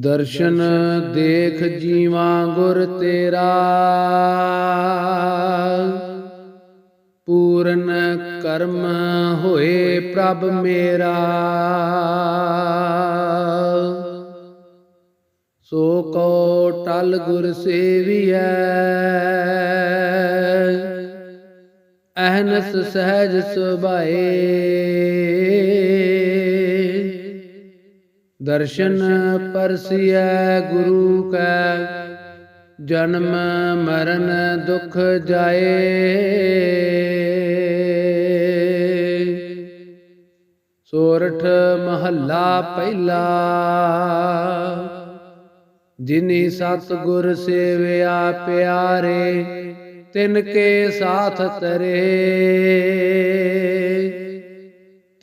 ਦਰਸ਼ਨ ਦੇਖ ਜੀਵਾ ਗੁਰ ਤੇਰਾ। ਪੂਰਨ ਕਰਮ ਹੋਏ ਪ੍ਰਭ ਮੇਰਾ। ਸੋ ਕੋ ਟਲ ਗੁਰ ਸੇਵੀਐ। ਅਹਨਸ ਸਹਿਜ ਸੁਭਾਏ। ਦਰਸ਼ਨ ਪਰਸਿਐ ਗੁਰੂ ਕੈ। ਜਨਮ ਮਰਨ ਦੁਖ ਜਾਏ। ਸੋਰਠ ਮਹੱਲਾ ਪਹਿਲਾ। ਜਿਨੀ ਸਤ ਗੁਰ ਸੇਵਿਆ ਪਿਆਰੇ, ਤਿਨ ਕੇ ਸਾਥ ਤਰੇ।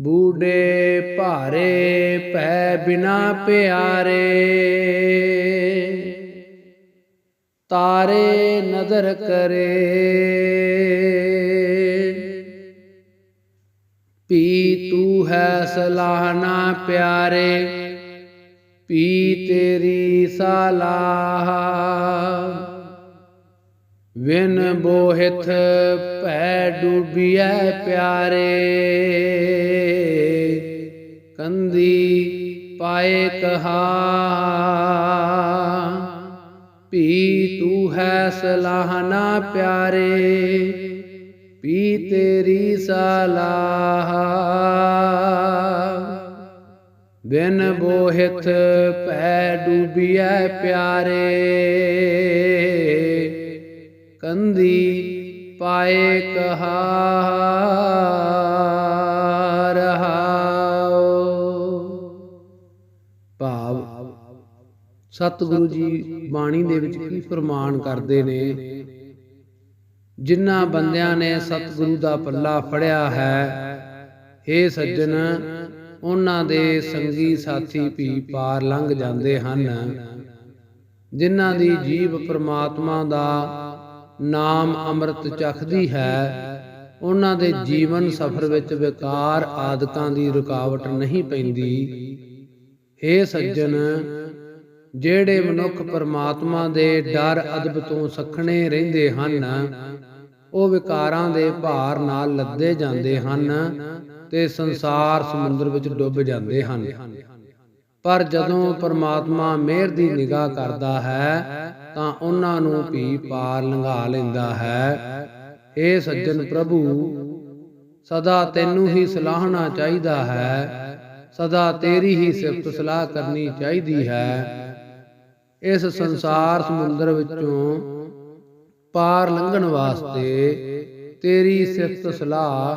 ਬੂਡੇ ਭਾਰੇ ਪੈ ਬਿਨਾ ਪਿਆਰੇ। ਤਾਰੇ ਨਦਰ ਕਰੇ। ਪੀ ਤੂ ਹੈ ਸਲਾਹਨਾ ਪਿਆਰੇ, ਪੀ ਤੇਰੀ ਸਲਾਹ। ਵਿਨ ਬੋਹਿਥ ਭੈ ਡੂਬੀਐ ਪਿਆਰੇ। ਕੰਦੀ ਪਾਏ ਕਹਾ ਪੀ ਤੂ ਹੈ ਸਲਾਹਨਾ ਪਿਆਰੇ, ਪੀ ਤੇਰੀ ਸਲਾਹ। ਬਿਨ ਬੋਹਿਤ ਪੈ ਡੂਬੀਐ ਪਿਆਰੇ, ਕੰਦੀ ਪਾਏ ਕਹਾ ਭਾਵ। ਸਤਿਗੁਰੂ ਜੀ ਬਾਣੀ ਦੇ ਵਿੱਚ ਕੀ ਫਰਮਾਨ ਕਰਦੇ ਨੇ, ਜਿਨ੍ਹਾਂ ਬੰਦਿਆਂ ਨੇ ਸਤਿਗੁਰੂ ਦਾ ਪੱਲਾ ਫੜਿਆ ਹੈ ਏ ਸੱਜਣ, ਉਹਨਾਂ ਦੇ ਸੰਗੀ ਸਾਥੀ ਵੀ ਪਾਰ ਲੰਘ ਜਾਂਦੇ ਹਨ, ਜਿਨ੍ਹਾਂ ਦੀ ਜੀਵ ਪ੍ਰਮਾਤਮਾ ਦਾ ਨਾਮ ਅੰਮ੍ਰਿਤ ਚਖਦੀ ਹੈ, ਉਹਨਾਂ ਦੇ ਜੀਵਨ ਸਫਰ ਵਿੱਚ ਵਿਕਾਰ ਆਦਿਕਾਂ ਦੀ ਰੁਕਾਵਟ ਨਹੀਂ ਪੈਂਦੀ। ਏ ਸੱਜਣ, ਜਿਹੜੇ ਮਨੁੱਖ ਪਰਮਾਤਮਾ ਦੇ ਡਰ ਅਦਬ ਤੋਂ ਸਖਣੇ ਰਹਿੰਦੇ ਹਨ, ਉਹ ਵਿਕਾਰਾਂ ਦੇ ਭਾਰ ਨਾਲ ਲੱਦੇ ਜਾਂਦੇ ਹਨ ਤੇ ਸੰਸਾਰ ਸਮੁੰਦਰ ਵਿੱਚ ਡੁੱਬ ਜਾਂਦੇ ਹਨ। ਪਰ ਜਦੋਂ ਪਰਮਾਤਮਾ ਮਿਹਰ ਦੀ ਨਿਗਾਹ ਕਰਦਾ ਹੈ, ਤਾਂ ਉਹਨਾਂ ਨੂੰ ਵੀ ਪਾਰ ਲੰਘਾ ਲੈਂਦਾ ਹੈ। ਏ ਸੱਜਣ ਪ੍ਰਭੂ, ਸਦਾ ਤੈਨੂੰ ਹੀ ਸਲਾਹਣਾ ਚਾਹੀਦਾ ਹੈ ਸਦਾ ਤੇਰੀ ਹੀ ਸਿਫਤ ਸਲਾਹ ਕਰਨੀ ਚਾਹੀਦੀ ਹੈ। ਇਸ ਸੰਸਾਰ ਸਮੁੰਦਰ ਵਿੱਚੋਂ ਪਾਰ ਲੰਘਣ ਵਾਸਤੇ ਤੇਰੀ ਸਿਫਤ ਸਲਾਹ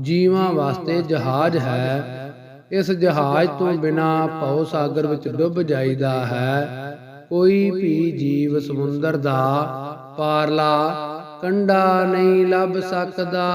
ਜੀਵਾਂ ਵਾਸਤੇ ਜਹਾਜ਼ ਹੈ। ਇਸ ਜਹਾਜ਼ ਤੋਂ ਬਿਨਾ ਭਉ ਸਾਗਰ ਵਿੱਚ ਡੁੱਬ ਜਾਈਦਾ ਹੈ। ਕੋਈ ਵੀ ਜੀਵ ਸਮੁੰਦਰ ਦਾ ਪਾਰਲਾ ਕੰਡਾ ਨਹੀਂ ਲੱਭ ਸਕਦਾ।